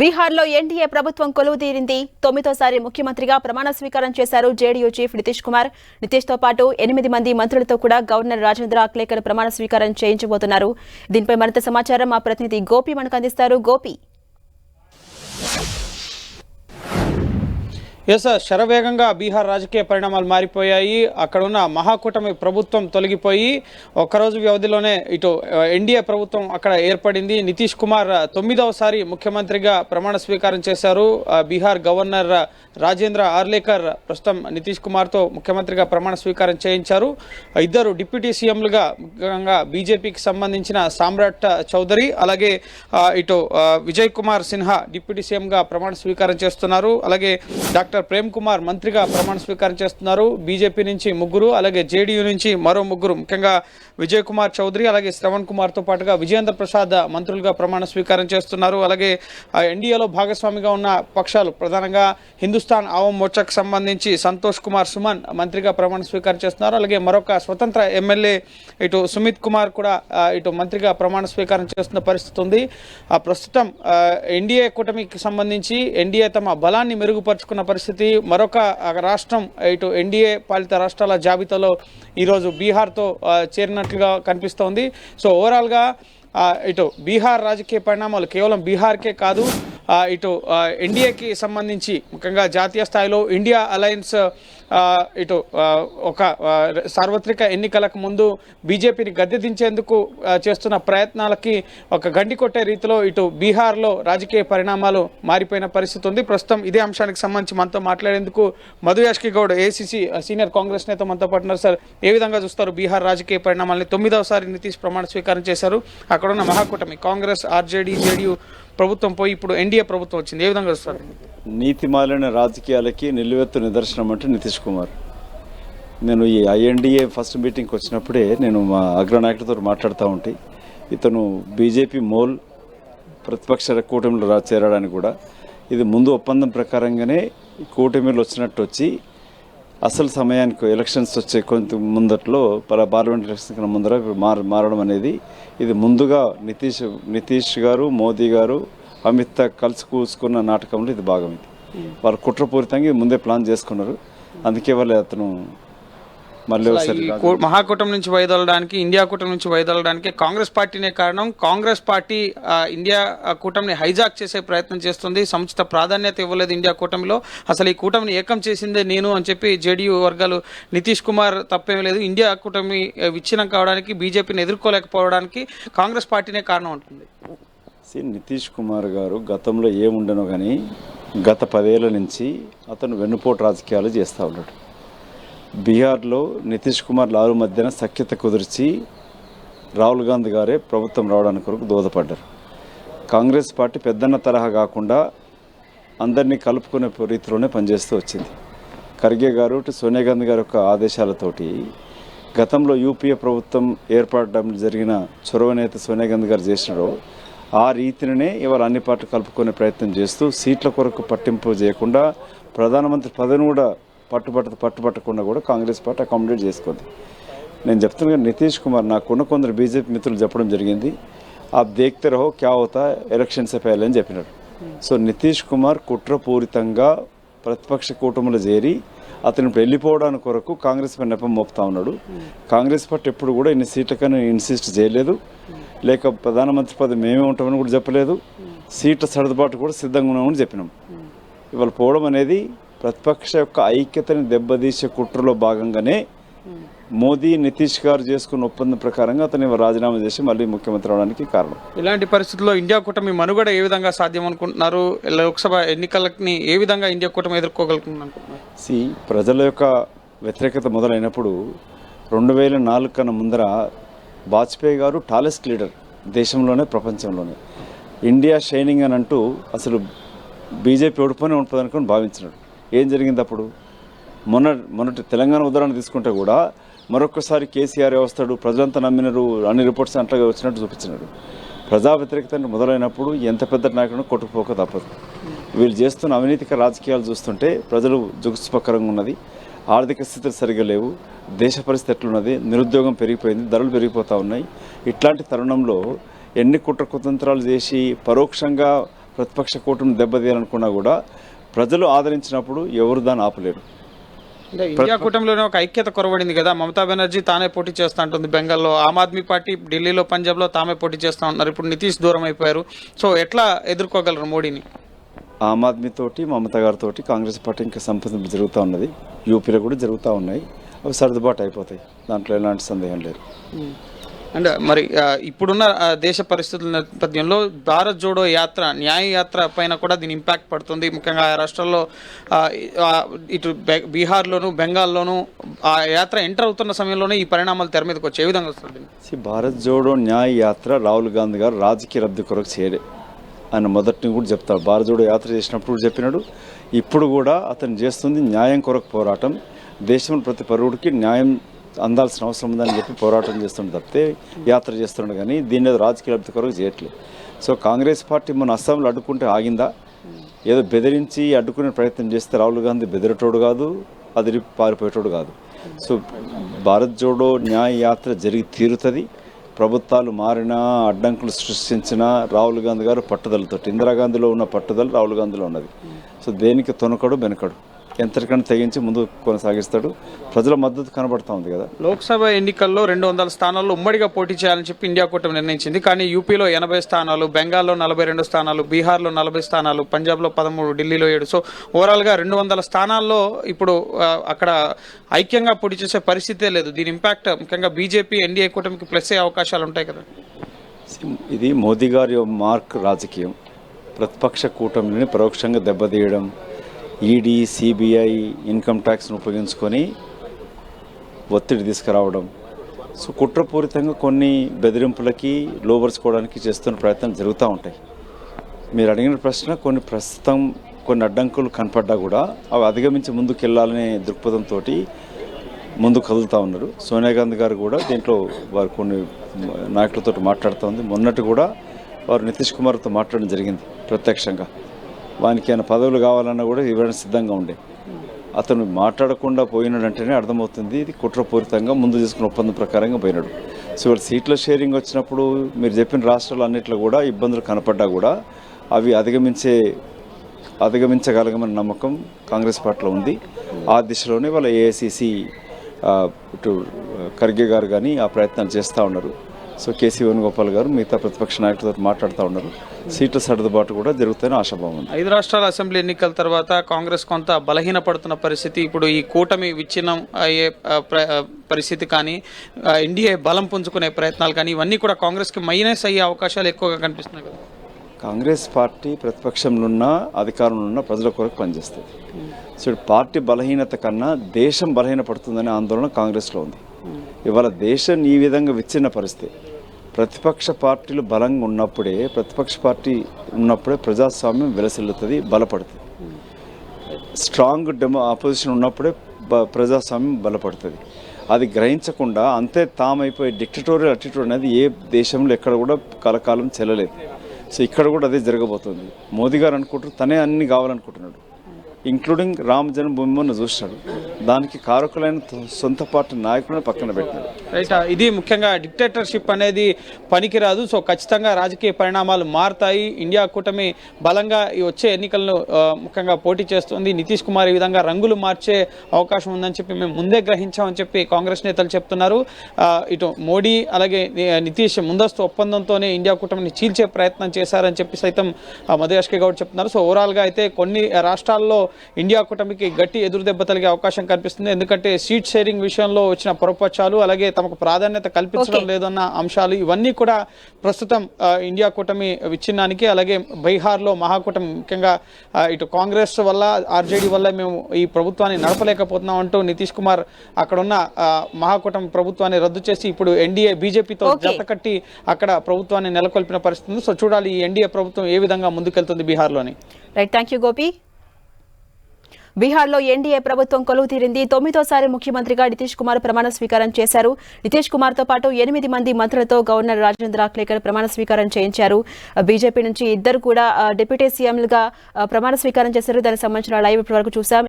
బీహార్లో ఎన్డీఏ ప్రభుత్వం కొలువుదీరింది. తొమ్మిదోసారి ముఖ్యమంత్రిగా ప్రమాణ స్వీకారం చేశారు జేడీయూ చీఫ్ నితీష్ కుమార్. నితీష్తో పాటు ఎనిమిది మంది మంత్రులతో కూడా గవర్నర్ రాజేంద్ర అక్లేకర్ ప్రమాణ స్వీకారం చేయించబోతున్నారు. దీనిపై మరింత సమాచారం మా ప్రతినిధి గోపి మనకు అందిస్తారు. గోపి. ఎస్ శరవేగంగా బీహార్ రాజకీయ పరిణామాలు మారిపోయాయి. అక్కడ ఉన్న మహాకూటమి ప్రభుత్వం తొలగిపోయి ఒక్కరోజు వ్యవధిలోనే ఇటు ఎన్డీఏ ప్రభుత్వం అక్కడ ఏర్పడింది. నితీష్ కుమార్ తొమ్మిదవసారి ముఖ్యమంత్రిగా ప్రమాణ స్వీకారం చేశారు. బీహార్ గవర్నర్ రాజేంద్ర ఆర్లేకర్ ప్రస్తుతం నితీష్ కుమార్తో ముఖ్యమంత్రిగా ప్రమాణ స్వీకారం చేయించారు. ఇద్దరు డిప్యూటీ సీఎంలుగా ముఖ్యంగా బీజేపీకి సంబంధించిన సామ్రాట్ చౌదరి అలాగే ఇటు విజయ్ కుమార్ సిన్హా డిప్యూటీ సీఎంగా ప్రమాణ స్వీకారం చేస్తున్నారు. అలాగే డాక్టర్ డాక్టర్ ప్రేమ్ కుమార్ మంత్రిగా ప్రమాణ స్వీకారం చేస్తున్నారు. బీజేపీ నుంచి ముగ్గురు అలాగే జేడీయూ నుంచి మరో ముగ్గురు. ముఖ్యంగా విజయ్ కుమార్ చౌదరి అలాగే శ్రవణ్ కుమార్తో పాటుగా విజయేంద్ర ప్రసాద్ మంత్రులుగా ప్రమాణ స్వీకారం చేస్తున్నారు. అలాగే ఆ, ఎన్డీఏలో భాగస్వామిగా ఉన్న పక్షాలు ప్రధానంగా హిందుస్థాన్ ఆవం మోర్చాకు సంబంధించి సంతోష్ కుమార్ సుమన్ మంత్రిగా ప్రమాణ స్వీకారం చేస్తున్నారు. అలాగే మరొక స్వతంత్ర ఎమ్మెల్యే ఇటు సుమిత్ కుమార్ కూడా ఇటు మంత్రిగా ప్రమాణ స్వీకారం చేస్తున్న పరిస్థితి ఉంది. ఆ, ప్రస్తుతం ఎన్డీఏ కూటమికి సంబంధించి ఎన్డీఏ తమ బలాన్ని మెరుగుపరుచుకున్న పరిస్థితి మరొక రాష్ట్రం ఇటు ఎన్డీఏ పాలిత రాష్ట్రాల జాబితాలో ఈరోజు బీహార్తో చేరినట్లుగా కనిపిస్తోంది. సో ఓవరాల్గా ఇటు బీహార్ రాజకీయ పరిణామాలు కేవలం బీహార్కే కాదు ఇటు ఎన్డీఏకి సంబంధించి ముఖ్యంగా జాతీయ స్థాయిలో ఇండియా అలయన్స్ ఇటు ఒక సార్వత్రిక ఎన్నికలకు ముందు బీజేపీని గద్దె దించేందుకు చేస్తున్న ప్రయత్నాలకి ఒక గండి కొట్టే రీతిలో ఇటు బీహార్లో రాజకీయ పరిణామాలు మారిపోయిన పరిస్థితి ఉంది. ప్రస్తుతం ఇదే అంశానికి సంబంధించి మనతో మాట్లాడేందుకు మధు యాష్కి గౌడ్ ఏసీసీ సీనియర్ కాంగ్రెస్ నేత మనతో పాటు ఉన్నారు. సార్ ఏ విధంగా చూస్తారు బీహార్ రాజకీయ పరిణామాలని? తొమ్మిదవసారి నితీష్ ప్రమాణ స్వీకారం చేశారు. అక్కడ ఉన్న మహాకూటమి కాంగ్రెస్ ఆర్జేడీ జేడీయూ ప్రభుత్వం పోయి ఇప్పుడు ఎన్డీఏ ప్రభుత్వం వచ్చింది. ఏ విధంగా చూస్తారు నీతిమాలిన రాజకీయాలకి నిలువెత్తు నిదర్శనం అంటే నితీష్ కుమార్. నేను ఈ ఐఎన్డీఏ ఫస్ట్ మీటింగ్కి వచ్చినప్పుడే నేను మా అగ్రనాయకులతో మాట్లాడుతూ ఉంటే. ఇతను బీజేపీ మోల్ ప్రతిపక్ష కూటమిలో చేరడానికి కూడా. ఇది ముందు ఒప్పందం ప్రకారంగానే కూటమిలో వచ్చినట్టు వచ్చి అసలు సమయానికి ఎలక్షన్స్ వచ్చే కొంత ముందట్లో పలా పార్లమెంట్ ఎలక్షన్ కన్నా ముందర మార మారడం అనేది ఇది ముందుగా నితీష్ నితీష్ గారు మోదీ గారు అమిత్ షా కలిసి కూసుకున్న నాటకంలో ఇది భాగం ఇది. వాళ్ళు కుట్రపూరితంగా ఇది ముందే ప్లాన్ చేసుకున్నారు. అందుకే వాళ్ళు అతను మళ్ళీ మహాకూటమి నుంచి వైదొలడానికి ఇండియా కూటమి నుంచి వైదొలడానికి కాంగ్రెస్ పార్టీనే కారణం కాంగ్రెస్ పార్టీ ఇండియా కూటమిని హైజాక్ చేసే ప్రయత్నం చేస్తుంది సముచిత ప్రాధాన్యత ఇవ్వలేదు ఇండియా కూటమిలో. అసలు ఈ కూటమిని ఏకం చేసిందే నేను అని చెప్పి జేడీయూ వర్గాలు నితీష్ కుమార్ తప్పేమీ లేదు. ఇండియా కూటమి విచ్ఛిన్నం కావడానికి బీజేపీని ఎదుర్కోలేకపోవడానికి కాంగ్రెస్ పార్టీనే కారణం ఉంటుంది నితీష్ కుమార్ గారు గతంలో ఏముండనో కానీ గత పదేళ్ళ నుంచి అతను వెన్నుపోటు రాజకీయాలు చేస్తూ ఉన్నాడు. బీహార్లో నితీష్ కుమార్ లాలు మధ్యన సఖ్యత కుదిర్చి రాహుల్ గాంధీ గారే ప్రభుత్వం రావడానికి కొరకు దోహదపడ్డారు. కాంగ్రెస్ పార్టీ పెద్దన్న తరహా కాకుండా అందరినీ కలుపుకునే రీతిలోనే పనిచేస్తూ వచ్చింది. ఖర్గే గారు సోనియా గాంధీ గారి యొక్క ఆదేశాలతోటి గతంలో యూపీఏ ప్రభుత్వం ఏర్పడడం జరిగిన చొరవనేత సోనియా గాంధీ గారు చేసినారో ఆ రీతినే ఇవాళ అన్ని పార్టీలు కలుపుకునే ప్రయత్నం చేస్తూ సీట్ల కొరకు పట్టింపు చేయకుండా ప్రధానమంత్రి పదవిని కూడా పట్టుబట్ట పట్టుబట్టకుండా కూడా కాంగ్రెస్ పార్టీ అకామిడేట్ చేసుకుంది. నేను చెప్తున్నా నితీష్ కుమార్ నాకున్న కొందరు బీజేపీ మిత్రులు చెప్పడం జరిగింది. ఆ దేక్తే రహో క్యా అవుతా ఎలక్షన్స్ ఫెయిల్ అని చెప్పినారు. సో నితీష్ కుమార్ కుట్రపూరితంగా ప్రతిపక్ష కూటమిలో చేరి అతను ఇప్పుడు వెళ్ళిపోవడానికి కొరకు కాంగ్రెస్ పై నెపం మోపుతా ఉన్నాడు. కాంగ్రెస్ పార్టీ ఎప్పుడు కూడా ఇన్ని సీట్లకని ఇన్సిస్ట్ చేయలేదు. లేక ప్రధానమంత్రి పదవి మేమే ఉంటామని కూడా చెప్పలేదు. సీట్ల సర్దుబాటు కూడా సిద్ధంగా ఉన్నామని చెప్పినాం. ఇవాళ పోవడం అనేది ప్రతిపక్ష యొక్క ఐక్యతని దెబ్బతీసే కుట్రలో భాగంగానే మోదీ నితీష్ గారు చేసుకున్న ఒప్పందం ప్రకారంగా అతను రాజీనామా చేసి మళ్ళీ ముఖ్యమంత్రి అవడానికి కారణం. ఇలాంటి పరిస్థితుల్లో ఇండియా కూటమి మనుగడ ఏ విధంగా సాధ్యం అనుకుంటున్నారు? లోక్సభ ఎన్నికలని ఏ విధంగా ఇండియా కూటమి ఎదుర్కోగలుగుతుంది అనుకుంటున్నారు? సి ప్రజల యొక్క వ్యతిరేకత మొదలైనప్పుడు రెండు వేల నాలుగు కన్నా ముందర వాజ్పేయి గారు టాలెస్ట్ లీడర్ దేశంలోనే ప్రపంచంలోనే. ఇండియా షైనింగ్ అని అంటూ అసలు బీజేపీ ఓడిపోయిన ఉంటుంది అనుకుని భావించినాడు. ఏం జరిగింది అప్పుడు మొన్న మొన్నటి తెలంగాణ ఉదాహరణ తీసుకుంటే కూడా మరొకసారి కేసీఆర్ వస్తాడు ప్రజలంతా నమ్మినారు అన్ని రిపోర్ట్స్ అట్లాగే వచ్చినట్టు చూపించినాడు. ప్రజా వ్యతిరేకత మొదలైనప్పుడు ఎంత పెద్ద నాయకుడు కొట్టుకుపోక తప్పదు. వీళ్ళు చేస్తున్న అవినీతిక రాజకీయాలు చూస్తుంటే ప్రజలు జుగుసుపక్కరంగా ఉన్నది. ఆర్థిక స్థితులు సరిగా లేవు. దేశ పరిస్థితి ఎట్లున్నది? నిరుద్యోగం పెరిగిపోయింది. ధరలు పెరిగిపోతూ ఉన్నాయి. ఇట్లాంటి తరుణంలో ఎన్ని కుట్ర కుతంత్రాలు చేసి పరోక్షంగా ప్రతిపక్ష కూటమి దెబ్బతీయాలనుకున్నా కూడా ప్రజలు ఆదరించినప్పుడు ఎవరు దాన్ని ఆపలేరు. అంటే ఇండియా కూటమిలోనే ఒక ఐక్యత కొరవడింది కదా మమతా బెనర్జీ తానే పోటీ చేస్తా ఉంటుంది బెంగాల్లో ఆమ్ ఆద్మీ పార్టీ ఢిల్లీలో పంజాబ్లో తామే పోటీ చేస్తా ఉన్నారు. ఇప్పుడు నితీష్ దూరం అయిపోయారు. సో ఎట్లా ఎదుర్కోగలరు మోడీని? ఆమ్ ఆద్మీ తోటి మమతా గారితో కాంగ్రెస్ పార్టీ ఇంకా సంప్రదింపు జరుగుతూ ఉన్నది. యూపీలో కూడా జరుగుతూ ఉన్నాయి. అవి సర్దుబాటు అయిపోతాయి. దాంట్లో ఎలాంటి సందేహం లేదు. అండ్ మరి ఇప్పుడున్న దేశ పరిస్థితుల నేపథ్యంలో భారత్ జోడో యాత్ర న్యాయ యాత్ర పైన కూడా దీని ఇంపాక్ట్ పడుతుంది. ముఖ్యంగా ఆ రాష్ట్రాల్లో ఇటు బె- బీహార్లోను బెంగాల్లోను ఆ యాత్ర ఎంటర్ అవుతున్న సమయంలోనే ఈ పరిణామాలు తెర మీదకి వచ్చే విధంగా వస్తుంది? భారత్ జోడో న్యాయ యాత్ర రాహుల్ గాంధీ గారు రాజకీయ రద్దు కొరకు చేయలే. ఆయన మొదటి కూడా చెప్తాడు భారత్ జోడో యాత్ర చేసినప్పుడు చెప్పినాడు. ఇప్పుడు కూడా అతను చేస్తుంది న్యాయం కొరకు పోరాటం. దేశంలో ప్రతి పరువుడికి న్యాయం అందాల్సిన అవసరం ఉందని చెప్పి పోరాటం చేస్తుండే తప్పితే యాత్ర చేస్తుండే కానీ దీని మీద రాజకీయ లబ్ధి కొరకు చేయట్లేదు. సో కాంగ్రెస్ పార్టీ మన అస్సాంలో అడ్డుకుంటే ఆగిందా? ఏదో బెదిరించి అడ్డుకునే ప్రయత్నం చేస్తే రాహుల్ గాంధీ బెదిరేటోడు కాదు అదిరి పారిపోయేటోడు కాదు. సో భారత్ జోడో న్యాయ యాత్ర జరిగి తీరుతుంది. ప్రభుత్వాలు మారినా అడ్డంకులు సృష్టించిన రాహుల్ గాంధీ గారు పట్టుదలతో ఇందిరాగాంధీలో ఉన్న పట్టుదల రాహుల్ గాంధీలో ఉన్నది. సో దేనికి తొనకడు వెనకడు? ఎంతటికన్నా తెగించి ముందు కొనసాగిస్తాడు. ప్రజల మద్దతు కనబడతా ఉంది కదా. లోక్సభ ఎన్నికల్లో రెండు వందల స్థానాల్లో ఉమ్మడిగా పోటీ చేయాలని చెప్పి ఇండియా కూటమి నిర్ణయించింది. కానీ యూపీలో ఎనభై స్థానాలు బెంగాల్లో నలభై రెండు స్థానాలు బీహార్లో నలభై స్థానాలు పంజాబ్లో పదమూడు ఢిల్లీలో ఏడు. సో ఓవరాల్గా రెండు వందల స్థానాల్లో ఇప్పుడు అక్కడ ఐక్యంగా పోటీ చేసే పరిస్థితే లేదు. దీని ఇంపాక్ట్ ముఖ్యంగా బీజేపీ ఎన్డీఏ కూటమికి ప్లస్ అయ్యే అవకాశాలు ఉంటాయి కదా. ఇది మోదీ గారి మార్క్ రాజకీయం. ప్రతిపక్ష కూటమిని పరోక్షంగా దెబ్బతీయడం ఈడీ సిబిఐ ఇన్కమ్ ట్యాక్స్ను ఉపయోగించుకొని ఒత్తిడి తీసుకురావడం. సో కుట్రపూరితంగా కొన్ని బెదిరింపులకి లోబరుచుకోవడానికి చేస్తున్న ప్రయత్నాలు జరుగుతూ ఉంటాయి. మీరు అడిగిన ప్రశ్న కొన్ని ప్రస్తుతం కొన్ని అడ్డంకులు కనపడ్డా కూడా అవి అధిగమించి ముందుకు వెళ్ళాలనే దృక్పథంతో ముందు కదులుతూ ఉన్నారు. సోనియా గాంధీ గారు కూడా దీంట్లో వారు కొన్ని నాయకులతో మాట్లాడుతూ ఉంది. మొన్నటి కూడా వారు నితీష్ కుమార్తో మాట్లాడడం జరిగింది ప్రత్యక్షంగా. వానికి ఏమైనా పదవులు కావాలన్నా కూడా ఇవ్వడం సిద్ధంగా ఉండే. అతను మాట్లాడకుండా పోయినాడంటేనే అర్థమవుతుంది. ఇది కుట్రపూరితంగా ముందు తీసుకున్న ఒప్పందం ప్రకారంగా పోయినాడు. సో ఇవాళ సీట్ల షేరింగ్ వచ్చినప్పుడు మీరు చెప్పిన రాష్ట్రాలు అన్నిట్లో కూడా ఇబ్బందులు కనపడ్డా కూడా అవి అధిగమించే అధిగమించగలగమని నమ్మకం కాంగ్రెస్ పార్టీలో ఉంది. ఆ దిశలోనే వాళ్ళ ఏఐసిసి ఇటు ఖర్గే గారు కానీ ఆ ప్రయత్నాలు చేస్తూ ఉన్నారు. సో కేసీ వేణుగోపాల్ గారు మిగతా ప్రతిపక్ష నాయకులతో మాట్లాడుతూ ఉన్నారు. సీట్ల సర్దుబాటు కూడా జరుగుతాయని ఆశాభావం ఉంది. ఐదు రాష్ట్రాల అసెంబ్లీ ఎన్నికల తర్వాత కాంగ్రెస్ కొంత బలహీనపడుతున్న పరిస్థితి. ఇప్పుడు ఈ కూటమి విచ్ఛిన్నం అయ్యే పరిస్థితి కానీ ఎన్డీఏ బలం పుంజుకునే ప్రయత్నాలు కానీ ఇవన్నీ కూడా కాంగ్రెస్కి మైనస్ అయ్యే అవకాశాలు ఎక్కువగా కనిపిస్తున్నాయి కదా. కాంగ్రెస్ పార్టీ ప్రతిపక్షంలో ఉన్న అధికారంలో ఉన్న ప్రజల కొరకు పనిచేస్తుంది. సో పార్టీ బలహీనత కన్నా దేశం బలహీనపడుతుందనే ఆందోళన కాంగ్రెస్లో ఉంది. ఇవాళ దేశం ఈ విధంగా విచ్ఛిన్న పరిస్థితి. ప్రతిపక్ష పార్టీలు బలంగా ఉన్నప్పుడే ప్రతిపక్ష పార్టీ ఉన్నప్పుడే ప్రజాస్వామ్యం విలసిల్లుతుంది బలపడుతుంది. స్ట్రాంగ్ డెమో ఆపోజిషన్ ఉన్నప్పుడే ప్రజాస్వామ్యం బలపడుతుంది. అది గ్రహించకుండా అంతే తామైపోయి డిక్టటోరియల్ అటిట్యూడ్ అనేది ఏ దేశంలో ఎక్కడ కూడా కలకాలం చెల్లలేదు. సో ఇక్కడ కూడా అదే జరగబోతుంది. మోదీ గారు అనుకుంటారు తనే అన్ని కావాలనుకుంటున్నాడు. ఇంక్లూడింగ్ రామ జన్మభూమి మొన్న చూసినాడు దానికి కారకులైన సొంత పార్టీ నాయకులను పక్కన పెట్టాడు రైట్ ఇది ముఖ్యంగా డిక్టేటర్షిప్ అనేది పనికిరాదు. సో ఖచ్చితంగా రాజకీయ పరిణామాలు మారుతాయి. ఇండియా కూటమి బలంగా ఈ వచ్చే ఎన్నికలను ముఖ్యంగా పోటీ చేస్తుంది. నితీష్ కుమార్ ఈ విధంగా రంగులు మార్చే అవకాశం ఉందని చెప్పి మేము ముందే గ్రహించామని చెప్పి కాంగ్రెస్ నేతలు చెప్తున్నారు. ఇటు మోడీ అలాగే నితీష్ ముందస్తు ఒప్పందంతోనే ఇండియా కూటమిని చీల్చే ప్రయత్నం చేశారని చెప్పి సైతం ఆ, మధు గౌడ్ చెప్తున్నారు. సో ఓవరాల్గా అయితే కొన్ని రాష్ట్రాల్లో ఇండియా కూటమికి గట్టి ఎదురుదెబ్బ తలిగే అవకాశం కనిపిస్తుంది. ఎందుకంటే సీట్ షేరింగ్ విషయంలో వచ్చిన పొరపక్షాలు అలాగే తమకు ప్రాధాన్యత కల్పించడం లేదన్న అంశాలు ఇవన్నీ కూడా ప్రస్తుతం ఇండియా కూటమి విచ్ఛిన్నానికి అలాగే బీహార్లో మహాకూటమి ముఖ్యంగా ఇటు కాంగ్రెస్ వల్ల ఆర్జేడీ వల్ల మేము ఈ ప్రభుత్వాన్ని నడపలేకపోతున్నాం అంటూ నితీష్ కుమార్ అక్కడున్న మహాకూటమి ప్రభుత్వాన్ని రద్దు చేసి ఇప్పుడు ఎన్డీఏ బీజేపీతో Okay. జత కట్టి అక్కడ ప్రభుత్వాన్ని నెలకొల్పిన పరిస్థితి సో చూడాలి ఈ ఎన్డీఏ ప్రభుత్వం ఏ విధంగా ముందుకెళ్తుంది బీహార్లోని. రైట్ థ్యాంక్ యూ గోపి బీహార్లో ఎన్డీఏ ప్రభుత్వం కొలువు తీరింది తొమ్మిదోసారి ముఖ్యమంత్రిగా నితీష్ కుమార్ ప్రమాణ స్వీకారం చేశారు. నితీష్ కుమార్తో పాటు ఎనిమిది మంది మంత్రులతో గవర్నర్ రాజేంద్ర అఖ్లేకర్ ప్రమాణ స్వీకారం చేయించారు. బీజేపీ నుంచి ఇద్దరు కూడా డిప్యూటీ సీఎంలుగా ప్రమాణ స్వీకారం చేశారు. దానికి సంబంధించిన లైవ్ ఇప్పటి వరకు చూసాం